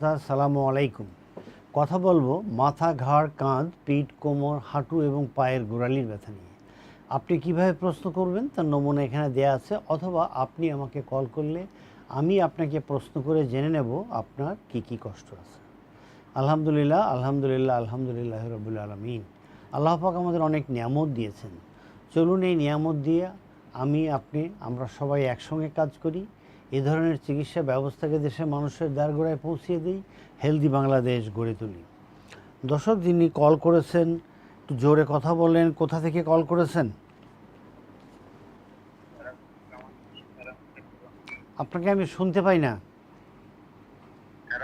সালামু আলাইকুম। কথা বলব মাথা, ঘাড়, কাঁধ, পিঠ, কোমর, হাঁটু এবং পায়ের গোড়ালির ব্যথা নিয়ে। আপনি কীভাবে প্রশ্ন করবেন তার নমুনা এখানে দেয়া আছে, অথবা আপনি আমাকে কল করলে আমি আপনাকে প্রশ্ন করে জেনে নেব আপনার কি কি কষ্ট আছে। আলহামদুলিল্লাহ আলহামদুলিল্লাহ আলহামদুলিল্লাহ রবুল আলমিন। আল্লাহ পাক আমাদের অনেক নিয়ামত দিয়েছেন। চলুন এই নিয়ামত দিয়ে আমি, আপনি, আমরা সবাই একসঙ্গে কাজ করি। এ ধরনের চিকিৎসা ব্যবস্থাকে দেশের মানুষের দ্বারগোড়ায় পৌঁছিয়ে দিই হেলদি বাংলাদেশ গড়ে তুলি। দর্শক যিনি কল করেছেন একটু জোরে কথা বলেন কোথা থেকে কল করেছেন? আপনাকে আমি শুনতে পাই না।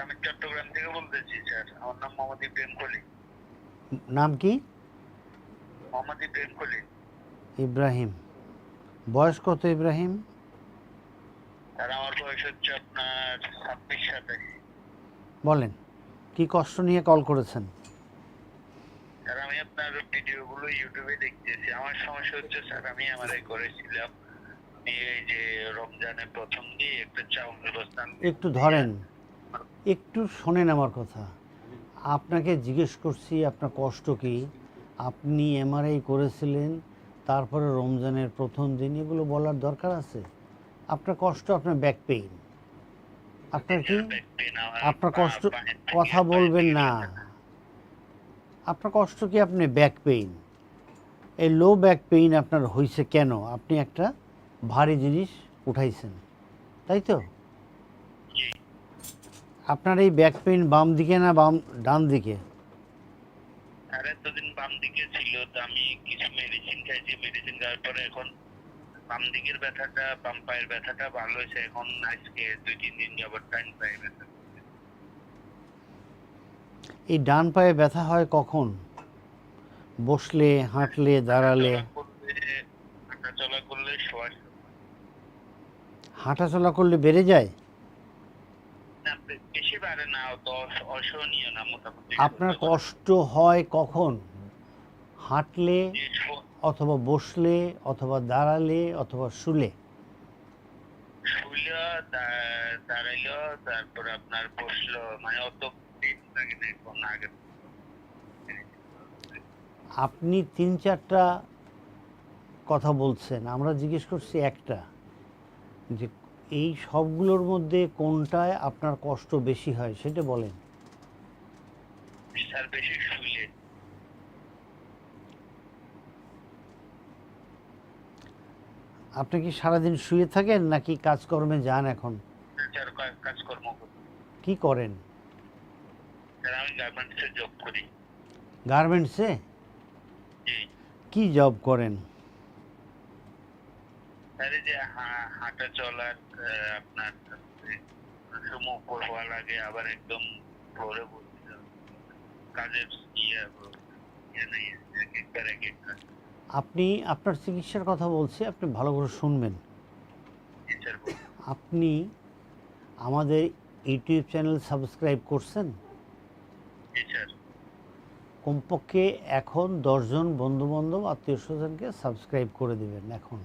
আমি চট্টগ্রাম থেকে বলতেছি স্যার। আমার নাম মোহাম্মদ ইব্রাহিম কলি নাম কি? মোহাম্মদ ইব্রাহিম কলি ইব্রাহিম। বয়স কত ইব্রাহিম? বয়স হচ্ছে আপনার ছাব্বিশ সাতাশ। বলেন কি কষ্ট নিয়ে কল করেছেন? স্যার আমি আপনার ভিডিওগুলো ইউটিউবে দেখতেছি। আমার সমস্যা হচ্ছে স্যার আমি আমার করেছিলাম এই যে রমজানের প্রথম দিয়ে একটা চাউলের বস্তা একটু ধরেন একটু শোনেন আমার কথা। আপনাকে জিজ্ঞেস করছি আপনার কষ্ট কি? আপনি এমআরআই করেছিলেন তারপরে রমজানের প্রথম দিন এগুলো বলার দরকার আছে? আপনার কষ্ট আপনার ব্যাক পেইন আপনার কি? আপনার কষ্ট কথা বলবেন না। আপনার কষ্ট কি আপনি ব্যাক পেইন এই লো ব্যাক পেইন আপনার হয়েছে কেন? আপনি একটা ভারী জিনিস উঠাইছেন তাই তো? আপনার এই ব্যাক পেইন বাম দিকে না বাম ডান দিকে? আর এতদিন বাম দিকে ছিল তো আমি কিছু মেডিসিন খাইছি। মেডিসিন খাওয়ার পরে এখন বাম দিকের ব্যথাটা বাম পায়ের ব্যথাটা ভালো হয়েছে। এখন আজকে দুই তিন দিন যাবত টাইম পায়ে ব্যথা। এই ডান পায়ে ব্যথা হয় কখন? বসলে হাঁটলে দাঁড়ালে? হাঁটা চলা করলে শোয়া হাঁটাচলা করলে বেড়ে যায়? বেশি বাড়ে না অসহনীয় না মোটামুটি। আপনার কষ্ট হয় কখন? হাঁটলে? অথবা বসলে অথবা দাঁড়ালে অথবা শুলে? শুইলো দাঁড়াইলো তারপর আপনার বসল মানে অত লাগে না এখন আগে আপনি তিন চারটা কথা বলছেন আমরা জিজ্ঞেস করছি একটা যে এই সবগুলোর মধ্যে কোনটায় আপনার কষ্ট বেশি হয় সেটা বলেন। স্যার বেশি শুইলে। আপনি কি সারাদিন শুয়ে থাকেন নাকি কাজকর্মে যান এখন? স্যার কা- কাজকর্ম করি। কি করেন? স্যার আমি গার্মেন্টসে জব করি। গার্মেন্টসে জি। কি জব করেন? এই যে হাঁটা চলার আপনার সময় উপর লাগে আবার একদম ভোরে। কাজের ইয়ে ইয়ে নেই এক একবার এক একটা। আপনি আপনার চিকিৎসার কথা বলছি, আপনি ভালো করে শুনবেন। আপনি আমাদের ইউটিউব চ্যানেল সাবস্ক্রাইব করছেন? কমপক্ষে এখন দশজন বন্ধুবান্ধব আত্মীয় স্বজনকে সাবস্ক্রাইব করে দেবেন এখন।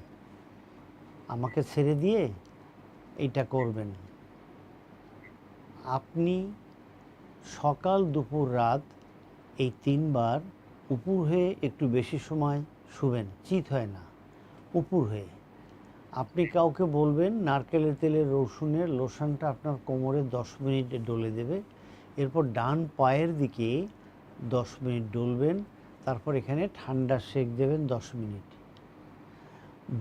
আমাকে ছেড়ে দিয়ে এইটা করবেন। আপনি সকাল দুপুর রাত এই তিনবার উপুর হয়ে একটু বেশি সময় শুবেন, চিত হয় না উপুর হয়ে। আপনি কাউকে বলবেন, নারকেলের তেলের রসুনের লোশনটা আপনার কোমরে দশ মিনিটে ডলে দেবে, এরপর ডান পায়ের দিকে দশ মিনিট ডলবেন, তারপর এখানে ঠান্ডা সেক দেবেন দশ মিনিট।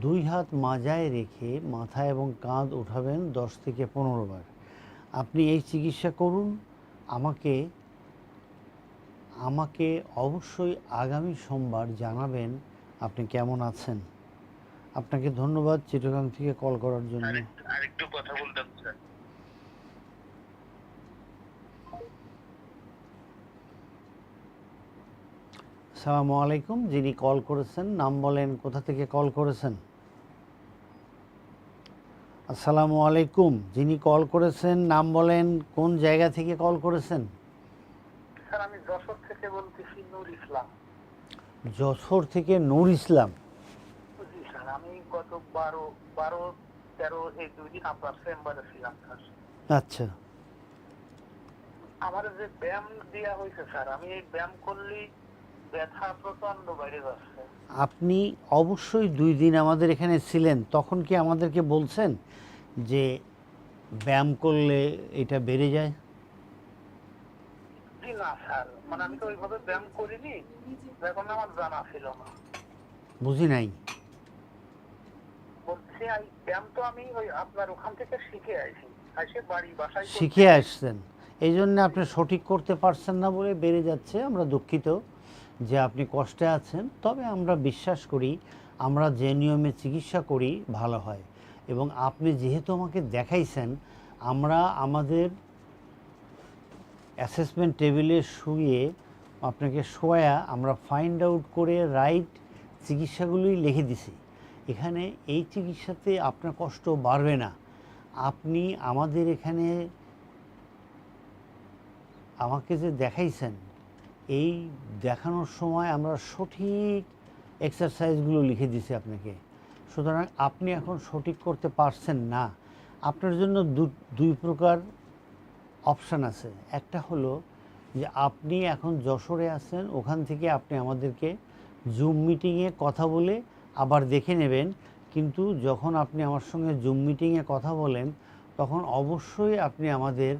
দুই হাত মাজায় রেখে মাথা এবং কাঁধ উঠাবেন দশ থেকে পনেরো বার। আপনি এই চিকিৎসা করুন, আমাকে আমাকে অবশ্যই আগামী সোমবার জানাবেন আপনি কেমন আছেন? আপনাকে ধন্যবাদ চিটগাং থেকে কল করার জন্য। আরেক- আরেকটু কথা বলতাম স্যার। সালামু আলাইকুম যিনি কল করেছেন নাম বলেন কোথা থেকে কল করেছেন? আসসালামু আলাইকুম যিনি কল করেছেন নাম বলেন কোন জায়গা থেকে কল করেছেন? স্যার আমি যশোর থেকে বলতেছি নূর ইসলাম। যশোর থেকে নূর ইসলাম। স্যার আমি গত বারো বারো তেরো এই দুই দিন আপনার চেম্বারে ছিলাম আচ্ছা। আমার যে ব্যায়াম দেওয়া হয়েছে স্যার আমি এই ব্যায়াম করলেই ব্যথা প্রচণ্ড বাইরে যাচ্ছে। আপনি অবশ্যই দুই দিন আমাদের এখানে ছিলেন তখন কি আমাদেরকে বলছেন যে ব্যায়াম করলে এটা বেড়ে যায়? মানে আমি তো ওইভাবে ব্যায়াম করিনি। এখন আমার জানা ছিল না। বুঝি নাই। বলছি এই ব্যায়াম তো আমি ওই আপনার ওখান থেকে শিখে আইছি এসে বাড়ি বাসায় শিখে আসছেন। এই জন্য আপনি সঠিক করতে পারছেন না বলে বেড়ে যাচ্ছে। আমরা দুঃখিত যে আপনি কষ্টে আছেন। তবে আমরা বিশ্বাস করি আমরা যে নিয়মে চিকিৎসা করি ভালো হয়। এবং আপনি যেহেতু আমাকে দেখাইছেন আমরা আমাদের অ্যাসেসমেন্ট টেবিলে শুয়ে আপনাকে শোয়া আমরা ফাইন্ড আউট করে রাইট চিকিৎসাগুলোই লিখে দিছি। এখানে এই চিকিৎসাতে আপনার কষ্ট বাড়বে না। আপনি আমাদের এখানে আমাকে যে দেখাইছেন, এই দেখানোর সময় আমরা সঠিক এক্সারসাইজগুলো লিখে দিছি আপনাকে। সুতরাং আপনি এখন সঠিক করতে পারছেন না। আপনার জন্য দুই প্রকার অপশান আছে। একটা হলো যে আপনি এখন যশোরে আছেন, ওখান থেকে আপনি আমাদেরকে জুম মিটিংয়ে কথা বলে আবার দেখে নেবেন। কিন্তু যখন আপনি আমার সঙ্গে জুম মিটিংয়ে কথা বলেন, তখন অবশ্যই আপনি আমাদের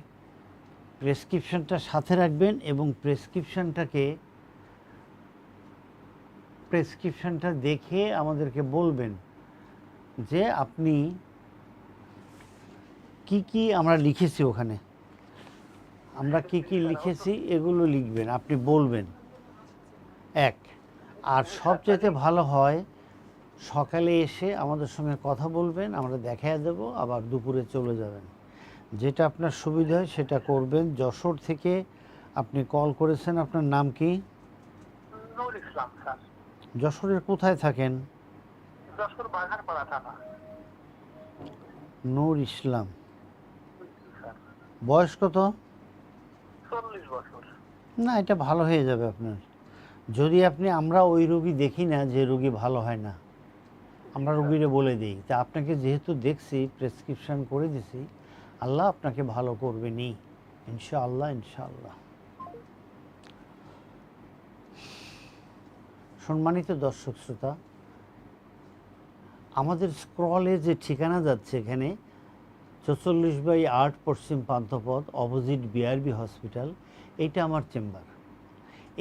প্রেসক্রিপশনটা সাথে রাখবেন এবং প্রেসক্রিপশনটাকে প্রেসক্রিপশনটা দেখে আমাদেরকে বলবেন যে আপনি কি কি আমরা লিখেছি ওখানে। আমরা কি কি লিখেছি এগুলো লিখবেন আপনি বলবেন। এক আর সবচেয়ে ভালো হয় সকালে এসে আমাদের সঙ্গে কথা বলবেন আমরা দেখায় দেব আবার দুপুরে চলে যাবেন। যেটা আপনার সুবিধা হয় সেটা করবেন। যশোর থেকে আপনি কল করেছেন আপনার নাম কি? নুর ইসলাম স্যার যশোরের কোথায় থাকেন নূর ইসলাম। বয়স কত? চল্লিশ বছর। না এটা ভালো হয়ে যাবে আপনার। যদি আপনি আমরা ওই রোগী দেখি না যে রোগী ভালো হয় না আমরা রোগীরে বলে দিই। তা আপনাকে যেহেতু দেখছি প্রেসক্রিপশন করে দিছি আল্লাহ আপনাকে ভালো করবেনি ইনশাআল্লাহ ইনশাআল্লাহ। সম্মানিত দর্শক শ্রোতা আমাদের স্ক্রলে যে ঠিকানা যাচ্ছে এখানে চৌচল্লিশ বাই আট পশ্চিম পান্থপথ অপোজিট বিআরবি হসপিটাল এইটা আমার চেম্বার।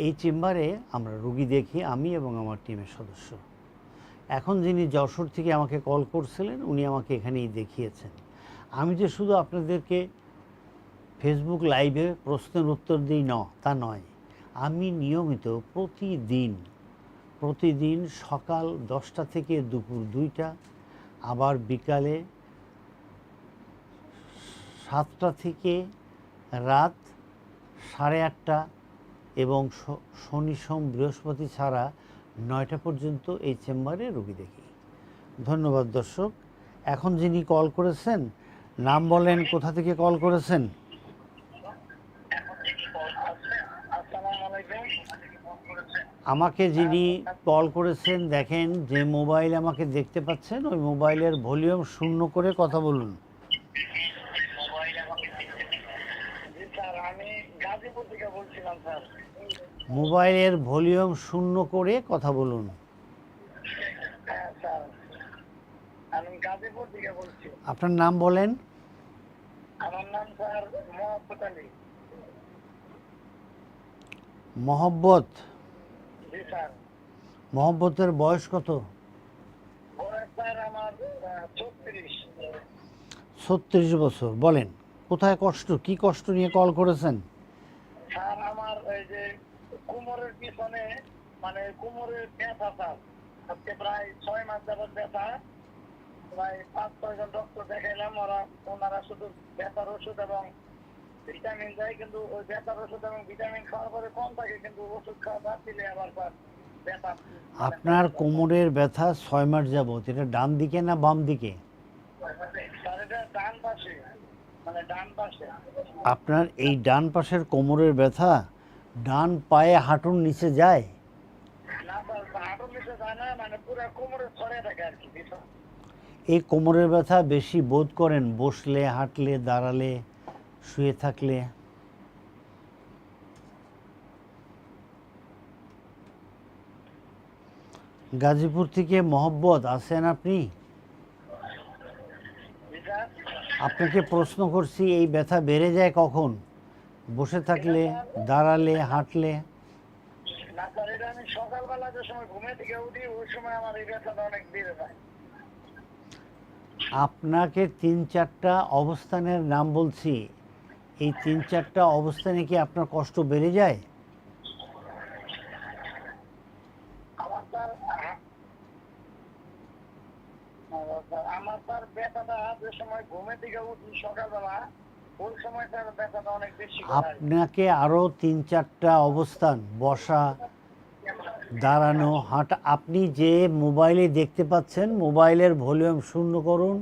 এই চেম্বারে আমরা রুগী দেখি, আমি এবং আমার টিমের সদস্য। এখন যিনি যশোর থেকে আমাকে কল করছিলেন, উনি আমাকে এখানেই দেখিয়েছেন। আমি যে শুধু আপনাদেরকে ফেসবুক লাইভে প্রশ্নের উত্তর দিই ন, তা নয়। আমি নিয়মিত প্রতিদিন প্রতিদিন সকাল দশটা থেকে দুপুর দুইটা, আবার বিকালে সাতটা থেকে রাত সাড়ে আটটা এবং শনি, সোম, বৃহস্পতি ছাড়া নয়টা পর্যন্ত এই চেম্বারে রুগী দেখি। ধন্যবাদ দর্শক। এখন যিনি কল করেছেন, নাম বলেন, কোথা থেকে কল করেছেন? আমাকে যিনি কল করেছেন, দেখেন যে মোবাইল আমাকে দেখতে পাচ্ছেন, ওই মোবাইলের ভলিউম শূন্য করে কথা বলুন জি স্যার আমি গাজীপুর থেকে বলছিলাম স্যার মোবাইলের ভলিউম শূন্য করে কথা বলুন। হ্যাঁ আপনার নাম বলেন। আমার নাম স্যার মোহাম্মদ আলী। মোহব্বত? স্যার। মোহব্বতের বয়স কত? ছত্রিশ বছর বলেন। কোথায় কষ্ট? কি কষ্ট নিয়ে কল করেছেন? স্যার আমার এই যে কোমরের পিছনে মানে কোমরের ব্যথা স্যার। আজকে প্রায় ছয় মাস যাবত ব্যথা। প্রায় পাঁচ ছয়জন ডক্টর দেখাইলাম ওরা ওনারা শুধু ব্যথার ওষুধ এবং ভিটামিন দেয় কিন্তু ওই ব্যথার ওষুধ এবং ভিটামিন খাওয়ার পরে কম থাকে কিন্তু ওষুধ খাওয়া বাদ দিলে আবার স্যার ব্যথা। আপনার কোমরের ব্যথা ছয় মাস যাবত এটা ডান দিকে না বাম দিকে? ডান পাশে। আপনার এই ডান পাশের কোমরের ব্যথা ডান পায়ে হাঁটুর নিচে যায়? এই কোমরের ব্যথা বেশি বোধ করেন বসলে হাঁটলে দাঁড়ালে শুয়ে থাকলে? গাজীপুর থেকে মহব্বত আছেন আপনি? আপনাকে প্রশ্ন করছি, এই ব্যথা বেড়ে যায় কখন? বসে থাকলে, দাঁড়ালে, হাঁটলে? আপনাকে তিন চারটা অবস্থানের নাম বলছি। এই তিন চারটা অবস্থানে কি আপনার কষ্ট বেড়ে যায় আমার স্যার আ- আহ, স্যার, আমার স্যার ব্যথাটা যে সময় ঘুমে থেকে উঠি সকালবেলা ওই সময় স্যার ব্যথাটা অনেক বেশি হয় আপনাকে আরও তিন চারটা অবস্থান, বসা, দাঁড়ানো, হাঁটা। আপনি যে মোবাইলে দেখতে পাচ্ছেন, মোবাইলের ভলিউম শূন্য করুন,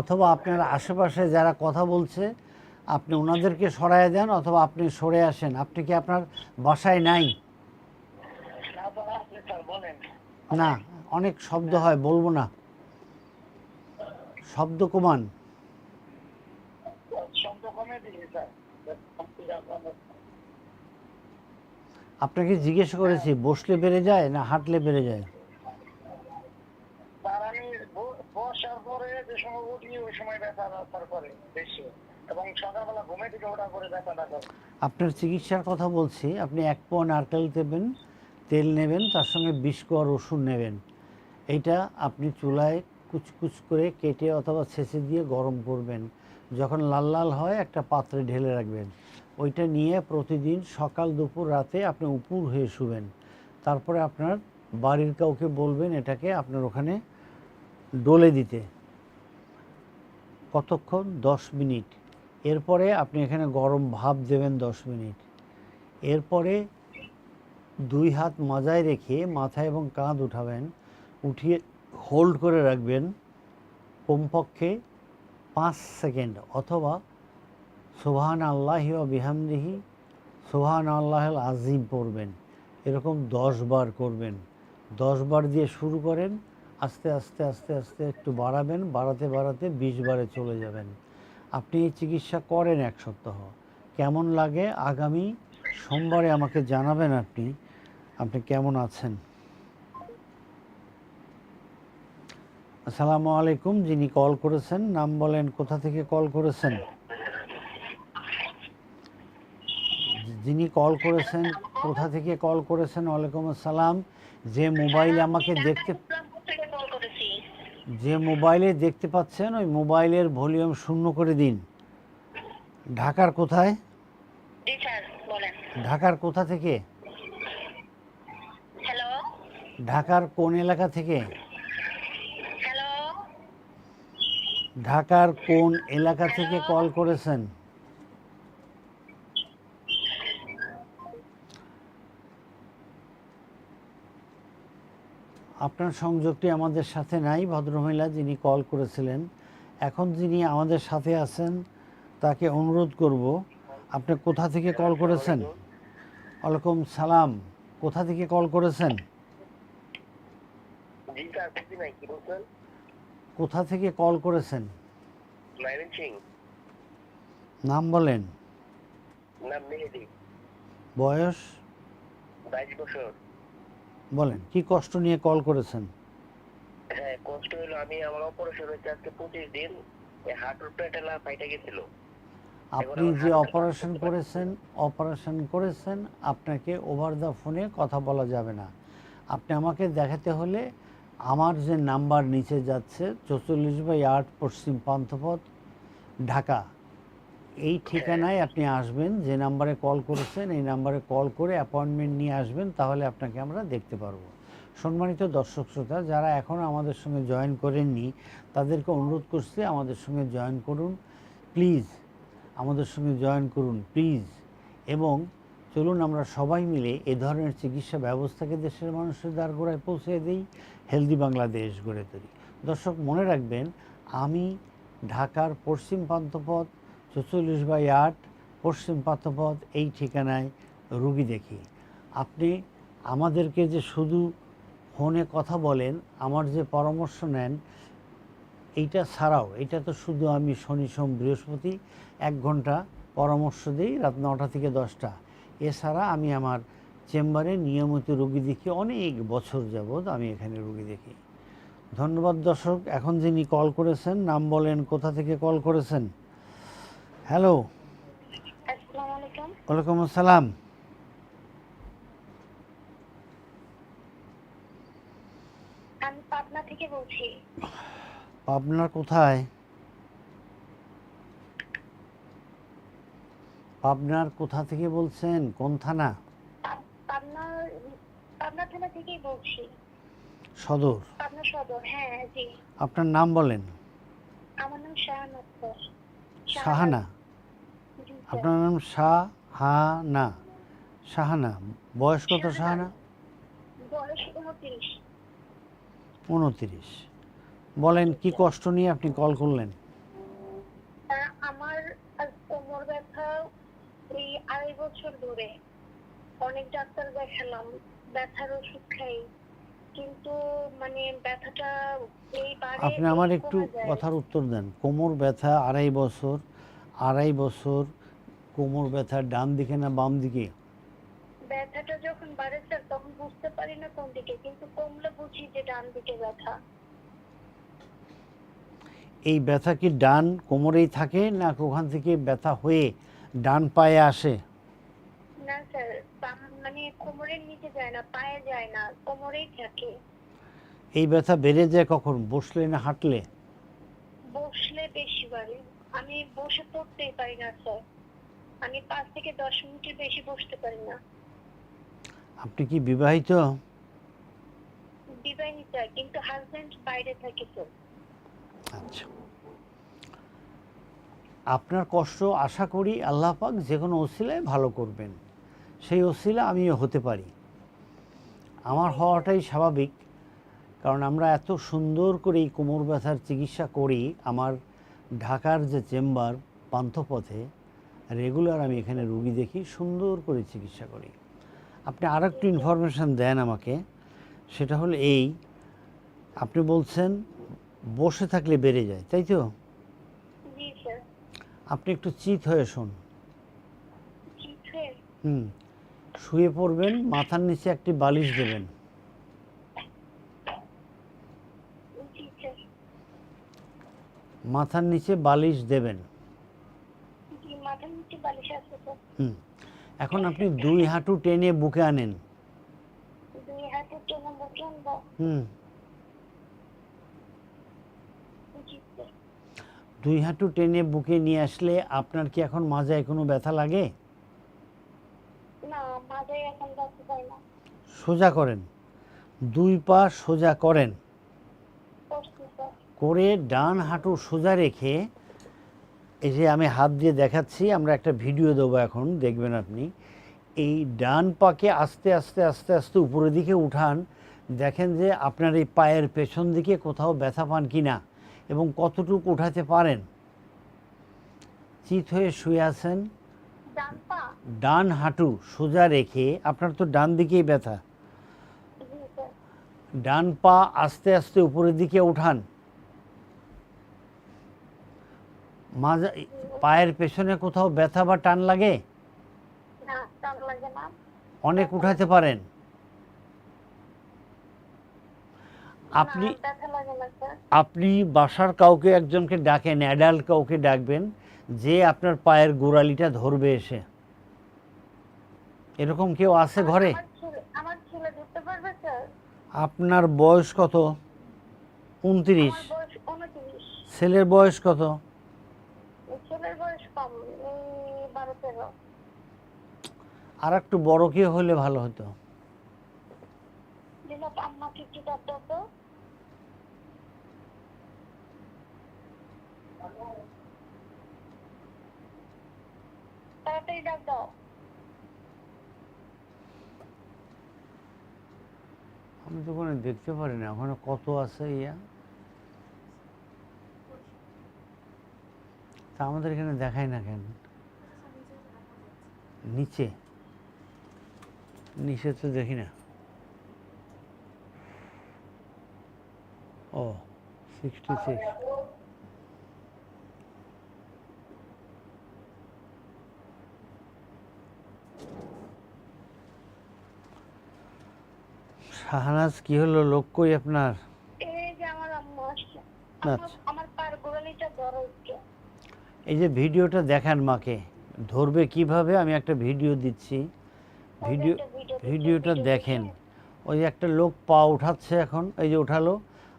অথবা আপনার আশেপাশে যারা কথা বলছে, আপনি ওনাদেরকে সরায় দেন, অথবা আপনি সরে আসেন। আপনি কি আপনার বাসায় নাই? না, অনেক শব্দ হয়, বলব না। শব্দ কমান শব্দ কমে দিই স্যার আপনাকে জিজ্ঞেস করেছি বসলে বেড়ে যায় না হাঁটলে বেড়ে যায়? স্যার আমি ব- বসার পরে যে সময় উঠি ওই সময় ব্যথা স্যার করে বেশি। এবং সকালবেলা ঘুমে থেকে ওঠা করে ব্যথাটা করে। আপনার চিকিৎসার কথা বলছি আপনি এক পোয়া নারকেল দেবেন তেল নেবেন তার সঙ্গে বিষ কোয়া রসুন নেবেন। এইটা আপনি চুলায় কুচকুচ করে কেটে অথবা ছেঁচে দিয়ে গরম করবেন। যখন লাল লাল হয় একটা পাত্রে ঢেলে রাখবেন। ওইটা নিয়ে প্রতিদিন সকাল দুপুর রাতে আপনি উপুর হয়ে শুবেন। তারপরে আপনার বাড়ির কাউকে বলবেন এটাকে আপনার ওখানে ডলে দিতে। কতক্ষণ? দশ মিনিট। এরপরে আপনি এখানে গরম ভাপ দেবেন দশ মিনিট। এরপরে দুই হাত মাজায় রেখে মাথা এবং কাঁধ উঠাবেন, উঠিয়ে হোল্ড করে রাখবেন। কমপক্ষে পাঁচ সেকেন্ড অথবা সোহান আল্লাহি ও বিহামদিহি সোহান আল্লাহ আজিম পড়বেন। এরকম দশ বার করবেন। দশ বার দিয়ে শুরু করেন, আস্তে আস্তে আস্তে আস্তে একটু বাড়াবেন, বাড়াতে বাড়াতে বিশ বারে চলে যাবেন। আপনি এই চিকিৎসা করেন এক সপ্তাহ। কেমন লাগে? আগামী সোমবারে আমাকে জানাবেন আপনি। আপনি কেমন আছেন? আসসালামু আলাইকুম, যিনি কল করেছেন, নাম বলেন, কোথা থেকে কল করেছেন? যিনি কল করেছেন কোথা থেকে কল করেছেন ওয়ালাইকুম আসসালাম। যে মোবাইলে আমাকে দেখতে যে মোবাইলে দেখতে পাচ্ছেন ওই মোবাইলের ভলিউম শূন্য করে দিন। ঢাকার কোথায়? ঢাকার কোথা থেকে? ঢাকার কোন এলাকা থেকে? ঢাকার কোন এলাকা থেকে কল করেছেন? আপনার সংযোগটি আমাদের সাথে নাই ভদ্রমহিলা যিনি কল করেছিলেন। এখন যিনি আমাদের সাথে আছেন তাকে অনুরোধ করব আপনি কোথা থেকে কল করেছেন? ওয়ালাইকুম সালাম কোথা থেকে কল করেছেন? কোথা থেকে কল করেছেন? নাম বলেন। নাম মেহেদি। বয়স? বাইশ বছর। বলেন কি কষ্ট নিয়ে কল করেছেন? হ্যাঁ কষ্ট হলো আমি আমার অপারেশন হয়েছে আজকে পঁচিশ দিন হাঁটুর পেটেলা ফাইটে গেছিল। আপনি যে অপারেশন করেছেন অপারেশন করেছেন আপনাকে ওভার দ্য ফোনে কথা বলা যাবে না। আপনি আমাকে দেখাতে হলে আমার যে নাম্বার নিচে যাচ্ছে চৌচল্লিশ বাই আট পশ্চিম পান্থপথ ঢাকা। এই ঠিকানায় আপনি আসবেন, যে নাম্বারে কল করেছেন, এই নাম্বারে কল করে অ্যাপয়েন্টমেন্ট নিয়ে আসবেন, তাহলে আপনাকে আমরা দেখতে পারব। সম্মানিত দর্শক শ্রোতা, যারা এখনও আমাদের সঙ্গে জয়েন করেননি, তাদেরকে অনুরোধ করছি আমাদের সঙ্গে জয়েন করুন প্লিজ আমাদের সঙ্গে জয়েন করুন প্লিজ এবং চলুন আমরা সবাই মিলে এ ধরনের চিকিৎসা ব্যবস্থাকে দেশের মানুষের দ্বারগোড়ায় পৌঁছে দিই হেলদি বাংলাদেশ গড়ে তুলি। দর্শক, মনে রাখবেন, আমি ঢাকার পশ্চিম পান্থপথ চৌচল্লিশ বাই আট, পশ্চিম পান্থপথ এই ঠিকানায় রুগী দেখি। আপনি আমাদেরকে যে শুধু ফোনে কথা বলেন, আমার যে পরামর্শ নেন, এইটা ছাড়াও এটা তো শুধু আমি শনি, সোম, বৃহস্পতি এক ঘণ্টা পরামর্শ দিই রাত নটা থেকে দশটা। এছাড়া আমি আমার চেম্বারে নিয়মিত রুগী দেখি, অনেক বছর যাবৎ আমি এখানে রুগী দেখি। ধন্যবাদ দর্শক, এখন যিনি কল করেছেন, নাম বলেন, কোথা থেকে কল করেছেন? হ্যালো। ওয়ালাইকুম আসসালাম। আমি পাবনা থেকে বলছি। পাবনার কোথায়? পাবনার কোথা থেকে বলছেন? কোন থানা? পাবনা থানা থেকেই বলছি। সদর? পাবনা সদর হ্যাঁ জি। আপনার নাম বলেন। আমার নাম শাহানা শাহানা? স্যার। আপনার নাম শাহানা। শাহানা বয়স কত শাহানা। উনত্রিশ। বলেন কি কষ্ট নিয়ে আপনি কল করলেন? আমার কোমর ব্যথা এই আড়াই বছর ধরে। অনেক ডাক্তার দেখালাম ব্যথার ওষুধ খাই। কিন্তু মানে ব্যথাটা আপনি আমার একটু কথার উত্তর দেন। কোমর ব্যথা আড়াই বছর আড়াই বছর কোমর ব্যথা ডান দিকে না বাম দিকে? ব্যথাটা যখন বাড়ে স্যার তখন বুঝতে পারি না কোন দিকে কিন্তু কমলে বুঝি যে ডান দিকে ব্যথা। এই ব্যথা কি ডান কোমরেই থাকে না ওখান থেকে ব্যথা হয়ে ডান পায়ে আসে? না স্যার মানে কোমরের নিচে যায় না পায়ে যায় না কোমরেই থাকে। এই ব্যথা বেড়ে যায় কখন? বসলে না হাঁটলে? বসলে বেশি বাড়ে। আমি বসে পড়তেই পারি না স্যার। আমি পাঁচ থেকে দশ মিনিটের বেশি বসতে পারি না। আপনি কি বিবাহিত? বিবাহিতা কিন্তু হাজবেন্ড বাইরে থাকে তো। আচ্ছা। আপনার কষ্ট আশা করি আল্লাহ পাক যে কোনো ওসিলায় ভালো করবেন। সেই ওসিলা আমিও হতে পারি। আমার হওয়াটাই স্বাভাবিক কারণ আমরা এত সুন্দর করে এই কোমর ব্যথার চিকিৎসা করি আমার ঢাকার যে চেম্বার পান্থপথে রেগুলার আমি এখানে রুগী দেখি সুন্দর করে চিকিৎসা করি। আপনি আর একটু ইনফরমেশান দেন আমাকে সেটা হলো এই আপনি বলছেন বসে থাকলে বেড়ে যায় তাই তো? আপনি একটু চিত হয়ে শোন। হুম শুয়ে পড়বেন মাথার নিচে একটি বালিশ দেবেন। মাথার নিচে বালিশ দেবেন। বালিশ আছে স্যার হুম। এখন আপনি দুই হাঁটু টেনে বুকে আনেন। দুই হাতে টেনে আনব। হুম। দুই হাঁটু টেনে বুকে নিয়ে আসলে আপনার কি এখন মাজায় কোনো ব্যথা লাগে? না মাঝে এখন ব্যথা পাই না। সোজা করেন। দুই পা সোজা করেন। করে ডান হাঁটু সোজা রেখে এই যে আমি হাত দিয়ে দেখাচ্ছি আমরা একটা ভিডিও দেবো এখন দেখবেন আপনি। এই ডান পাকে আস্তে আস্তে আস্তে আস্তে উপরের দিকে উঠান দেখেন যে আপনার এই পায়ের পেছন দিকে কোথাও ব্যথা পান কি না এবং কতটুকু উঠাতে পারেন। চিত হয়ে শুয়ে আছেন। ডান হাঁটু সোজা রেখে আপনার তো ডান দিকেই ব্যথা। ডান পা আস্তে আস্তে উপরের দিকে উঠান। মাজা পায়ের পেছনে কোথাও ব্যথা বা টান লাগে? অনেক উঠাতে পারেন। আপনি আপনি বাসার কাউকে একজনকে ডাকেন অ্যাডাল্ট কাউকে ডাকবেন যে আপনার পায়ের গোড়ালিটা ধরবে এসে। এরকম কেউ আছে ঘরে? আপনার বয়স কত? উনত্রিশ। ছেলের বয়স কত? ছেলের বয়স কম বারো তেরো। আর একটু বড় হলে ভালো হতো? দিল আমাকে কি তাড়াতাড়ি ডাক দাও। আমি তো ওখানে দেখতে পারি না ওখানে কত আছে ইয়া? তা আমাদের এখানে দেখায় না কেন? নিচে। নিচে তো দেখি না। ও সিক্সটি সিক্স শাহনাজ কি হলো? লোক কই আপনার? এই যে আমার আম্মু আসছে। আচ্ছা। আমার পার গোড়ালিটা বড় হচ্ছে এই যে ভিডিওটা দেখান মাকে ধরবে কীভাবে? আমি একটা ভিডিও দিচ্ছি। ভিডিও ভিডিওটা দেখেন। ওই যে একটা লোক পা উঠাচ্ছে এখন এই যে উঠালো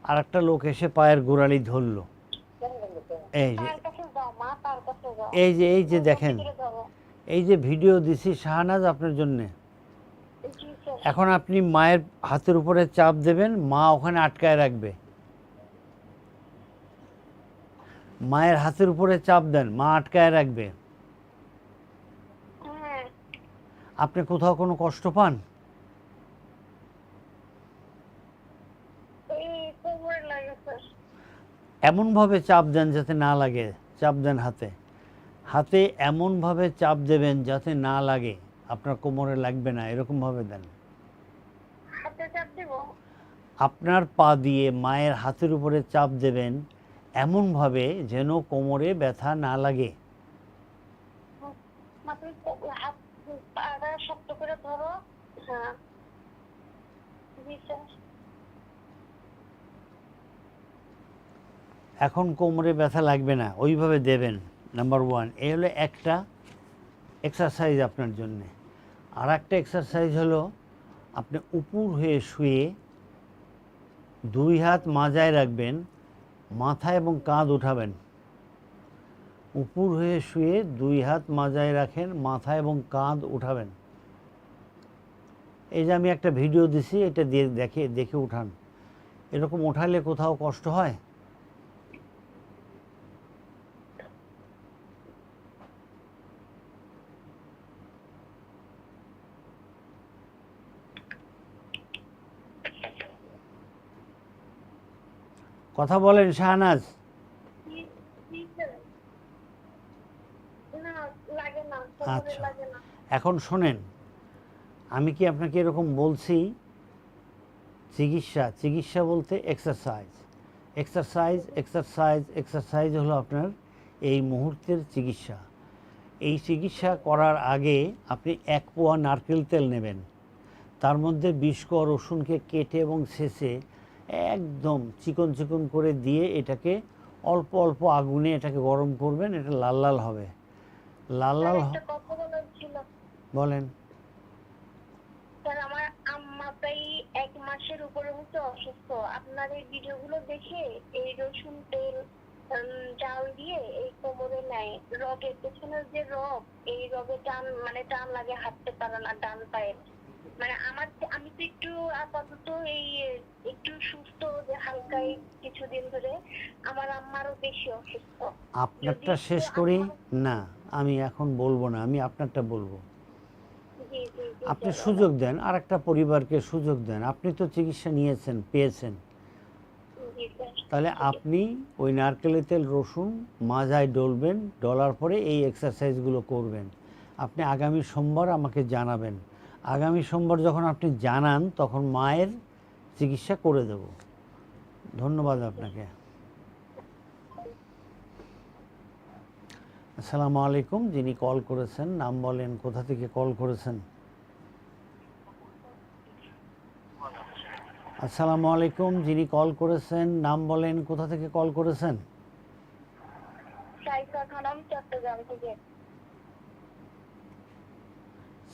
আর একটা লোক এসে পায়ের গোড়ালি ধরলো। এই যে এই যে এই যে দেখেন এই যে ভিডিও দিছি শাহনাজ আপনার জন্যে। এখন আপনি মায়ের হাতের উপরে চাপ দেবেন মা ওখানে আটকায় রাখবে। মায়ের হাতের উপরে চাপ দেন মা আটকায় রাখবে। হ্যাঁ। আপনি কোথাও কোনো কষ্ট পান? এমনভাবে চাপ দেন যাতে না লাগে চাপ দেন হাতে। হাতে এমনভাবে চাপ দেবেন যাতে না লাগে আপনার কোমরে লাগবে না এরকমভাবে দেন। আপনার পা দিয়ে মায়ের হাতের উপরে চাপ দেবেন এমনভাবে যেন কোমরে ব্যথা না লাগে। হ্যাঁ। এখন কোমরে ব্যথা লাগবে না ওইভাবে দেবেন নাম্বার ওয়ান। এই হলো একটা এক্সারসাইজ আপনার জন্যে। আর একটা এক্সারসাইজ হলো আপনি উপুর হয়ে শুয়ে দুই হাত মাজায় রাখবেন মাথা এবং কাঁধ উঠাবেন। উপুর হয়ে শুয়ে দুই হাত মাজায় রাখেন, মাথা এবং কাঁধ উঠাবেন। এই যে আমি একটা ভিডিও দিছি, এটা দিয়ে দেখে দেখে উঠান। এরকম উঠালে কোথাও কষ্ট হয়? কথা বলেন শাহনাজ। আচ্ছা। এখন শোনেন আমি কি আপনাকে এরকম বলছি? চিকিৎসা চিকিৎসা বলতে এক্সারসাইজ এক্সারসাইজ এক্সারসাইজ এক্সারসাইজ হলো আপনার এই মুহূর্তের চিকিৎসা। এই চিকিৎসা করার আগে আপনি এক পোয়া নারকেল তেল নেবেন। তার মধ্যে বিষ ক রসুনকে কেটে এবং শেষে একদম চিকন চিকন করে দিয়ে এটাকে অল্প অল্প আগুনে এটাকে গরম করবেন এটা লাল লাল হবে। লাল লাল বলেন। স্যার আমার আম্মা প্রায় এক মাসের উপরে হচ্ছে অসুস্থ। আপনার এই ভিডিওগুলো দেখে এই রসুন তেল জাল দিয়ে এই কোমরে নেয়। রগের পেছনের যে রগ এই রগে টান মানে টান লাগে হাঁটতে পারে না ডান পায়ে। মানে আমার আমি তো একটু আপাতত এই একটু সুস্থ যে হালকা কিছুদিন ধরে আমার আম্মারও বেশি অসুস্থ। আপনারটা শেষ করি? না আমি এখন বলব না আমি আপনারটা বলব। আপনি সুযোগ দেন আর একটা পরিবারকে সুযোগ দেন। আপনি তো চিকিৎসা নিয়েছেন পেয়েছেন। তাহলে আপনি ওই নারকেলের তেল রসুন মাজায় ডলবেন ডলার পরে এই এক্সারসাইজগুলো করবেন। আপনি আগামী সোমবার আমাকে জানাবেন। আগামী সোমবার যখন আপনি জানান তখন মায়ের চিকিৎসা করে দেব। ধন্যবাদ আপনাকে। আসসালামু আলাইকুম যিনি কল করেছেন নাম বলেন কোথা থেকে কল করেছেন? আসসালামু আলাইকুম যিনি কল করেছেন নাম বলেন কোথা থেকে কল করেছেন?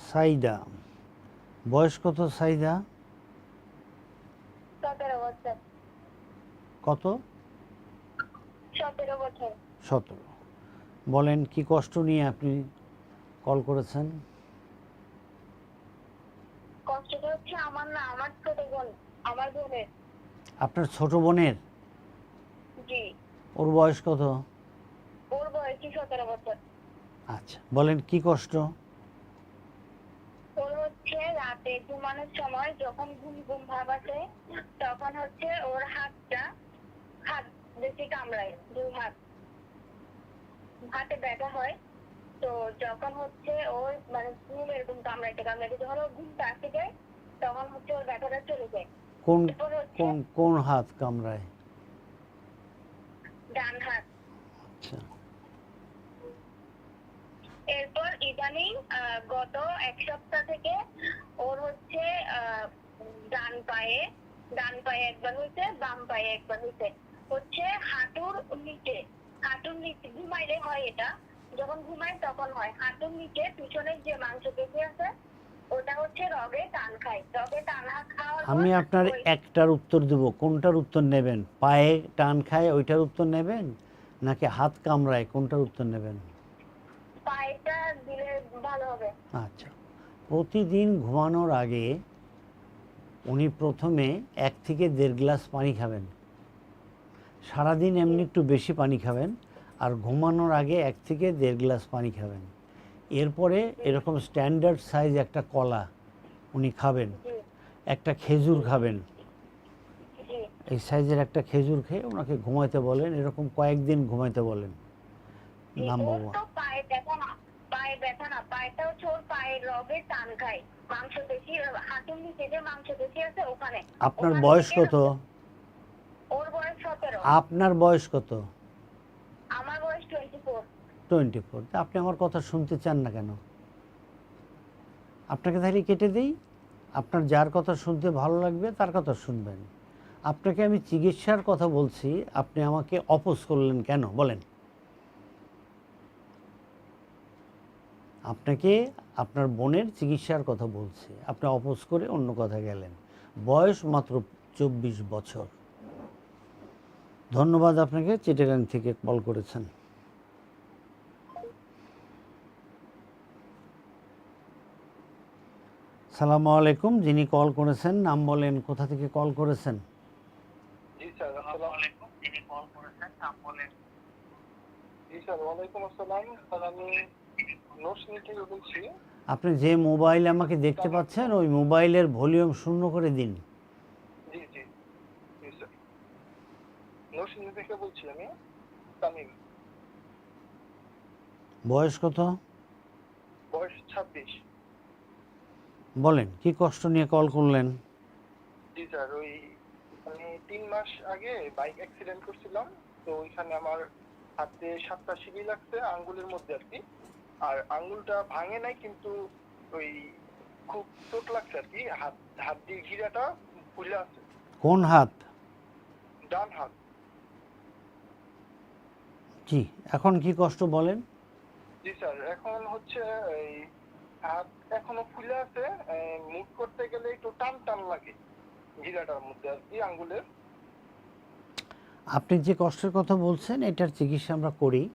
সাইদা বয়স কত সাইদা? কত? সতেরো বলেন কি কষ্ট নিয়ে আপনি কল করেছেন? কষ্টটা হচ্ছে আমার না আমার ছোট বোন আমার বোনের। আপনার ছোট বোনের? জি। ওর বয়স কত? ওর বয়সী বছর। আচ্ছা বলেন কি কষ্ট? হচ্ছে রাতে ঘুমানোর সময় যখন ঘুম ঘুম ভাব আসে তখন হচ্ছে ওর হাতটা হাত বেশি কামড়ায় দুই হাত। হাতে ব্যথা হয় তো যখন হচ্ছে ওর মানে ঘুম এরকম কামড়াইতে কামড়াইতে যখন ওর ঘুমটা আসে যায় তখন হচ্ছে ওর ব্যথাটা চলে যায়। কোন কোন কোন হাত কামড়ায়? ডান হাত। আচ্ছা। এরপর ইদানিং গত এক সপ্তাহ থেকে ওর হচ্ছে ডান পায়ে ডান পায়ে একবার হইছে বাম পায়ে একবার হইছে। হচ্ছে হাঁটুর নিচে হাঁটুর নিচে ঘুমাইলে হয় এটা যখন ঘুমাই তখন হয়। হাঁটুর নিচে পিছনের যে মাংস পেশি আছে ওটা হচ্ছে রগে টান খায়। রগে টান খাওয়ার পর আমি আপনার একটার উত্তর দেব। কোনটার উত্তর নেবেন? পায়ে টান খায় ওইটার উত্তর নেবেন? নাকি হাত কামড়ায় কোনটার উত্তর নেবেন? পায়েটা দিলে ভালো হবে। আচ্ছা প্রতিদিন ঘুমানোর আগে উনি প্রথমে এক থেকে দেড় গ্লাস পানি খাবেন। সারাদিন এমনি একটু বেশি পানি খাবেন আর ঘুমানোর আগে এক থেকে দেড় গ্লাস পানি খাবেন। এরপরে এরকম স্ট্যান্ডার্ড সাইজ একটা কলা উনি খাবেন একটা খেজুর খাবেন। এই সাইজের একটা খেজুর খেয়ে ওনাকে ঘুমাইতে বলেন এরকম কয়েকদিন ঘুমাইতে বলেন। নাম্বার ওয়ান পায়ে ব্যথা না পায়ে ব্যথা না পায়েটা হচ্ছে ওর পায়ের রগে টান খায়। মাংস পেশি হাঁটুর নিচে যে মাংস পেশি আছে ওখানে। আপনার বয়স কত? ওর বয়স সতেরো। আপনার বয়স কত? আমার বয়স টোয়েন্টি ফোর টোয়েন্টি ফোর আপনি আমার কথা শুনতে চান না কেন? আপনাকে তাহলে কেটে দিই। আপনার যার কথা শুনতে ভালো লাগবে তার কথা শুনবেন। আপনাকে আমি চিকিৎসার কথা বলছি আপনি আমাকে অপোজ করলেন কেন? বলেন। আপনাকে আপনার বোনের চিকিৎসার কথা বলছি। আপনি অপোজ করে অন্য কথা গেলেন। বয়স মাত্র চব্বিশ বছর। ধন্যবাদ আপনাকে, চিটাগাং থেকে কল করেছেন। সালামু আলাইকুম, যিনি কল করেছেন, নাম বলেন, কোথা থেকে কল করেছেন? স্যার আলাইকুম আসসালাম। আমি আপনি যে মোবাইল আমাকে দেখতে পাচ্ছেন ওই মোবাইলের ভলিউম শূন্য করে দিন। বয়স কত? বয়স ছাব্বিশ। বলেন কি কষ্ট নিয়ে কল করলেন? জি স্যার ওই আমি তিন মাস আগে বাইক অ্যাক্সিডেন্ট করছিলাম তো ওইখানে আমার হাতে সাতটা সিঁড়ি লাগছে আঙ্গুলের মধ্যে আর কি। আর আঙ্গুলটা ভাঙে নাই কিন্তু ওই খুব চোট লাগছে আর কি হাত হাত দিয়ে ঘিরাটা ফুলে আছে। কোন হাত? ডান হাত। জি এখন কি কষ্ট বলেন? জি স্যার এখন হচ্ছে এই হাত এখনও ফুলে আছে মুভ করতে গেলে একটু টান টান লাগে ঘিরাটার মধ্যে আর কি আঙ্গুলের আপনি যে কষ্টের কথা বলছেন এটার চিকিৎসা আমরা করি।